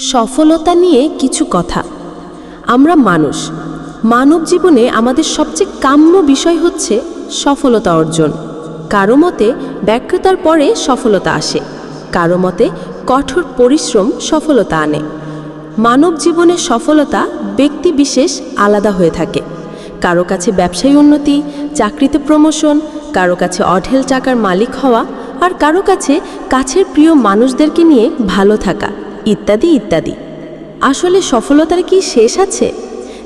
সফলতা নিয়ে কিছু কথা। আমরা মানুষ। মানব জীবনে আমাদের সবচেয়ে কাম্য বিষয় হচ্ছে সফলতা অর্জন। কারও মতে ব্যগ্রতার পরে সফলতা আসে। কারও মতে কঠোর পরিশ্রম সফলতা আনে। মানব জীবনে সফলতা ব্যক্তি বিশেষ আলাদা হয়ে থাকে। কারও কাছে ব্যবসায়ী উন্নতি, চাকরিতে প্রমোশন কারও কাছে অঢেল টাকার মালিক হওয়া, আর কারও কাছে কাছের প্রিয় মানুষদেরকে নিয়ে ভালো থাকা। ইত্যাদি ইত্যাদি। আসলে সফলতার কি শেষ আছে?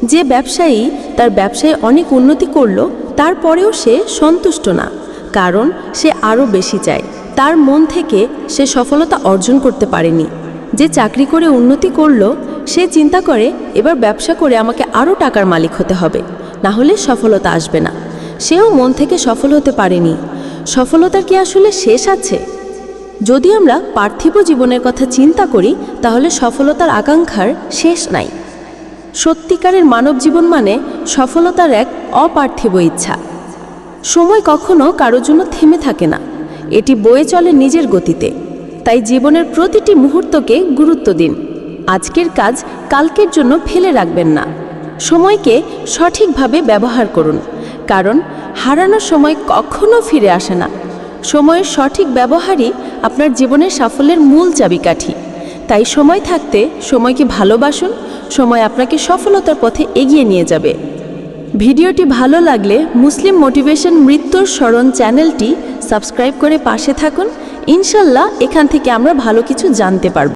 যে ব্যবসায়ী তার ব্যবসায় অনেক উন্নতি করল, তারপরেও সে সন্তুষ্ট না, কারণ সে আরও বেশি চায়। তার মন থেকে সে সফলতা অর্জন করতে পারেনি। যে চাকরি করে উন্নতি করল, সে চিন্তা করে, এবার ব্যবসা করে আমাকে আরও টাকার মালিক হতে হবে, না হলে সফলতা আসবে না। সেও মন থেকে সফল হতে পারেনি। সফলতার কি আসলে শেষ আছে? যদি আমরা পার্থিব জীবনের কথা চিন্তা করি, তাহলে সফলতার আকাঙ্ক্ষার শেষ নাই। সত্যিকারের মানব জীবন মানে সফলতার এক অপার্থিব ইচ্ছা। সময় কখনো কারোর জন্য থেমে থাকে না। এটি বয়ে চলে নিজের গতিতে। তাই জীবনের প্রতিটি মুহূর্তকে গুরুত্ব দিন। আজকের কাজ কালকের জন্য ফেলে রাখবেন না। সময়কে সঠিকভাবে ব্যবহার করুন। কারণ হারানোর সময় কখনো ফিরে আসে না। সময়ের সঠিক ব্যবহারই আপনার জীবনের সাফল্যের মূল চাবিকাঠি। তাই সময় থাকতে সময়কে ভালোবাসুন, সময় আপনাকে সফলতার পথে এগিয়ে নিয়ে যাবে। ভিডিওটি ভালো লাগলে মুসলিম মোটিভেশন মৃত্যুর স্মরণ চ্যানেলটি সাবস্ক্রাইব করে পাশে থাকুন। ইনশাল্লাহ এখান থেকে আমরা ভালো কিছু জানতে পারব।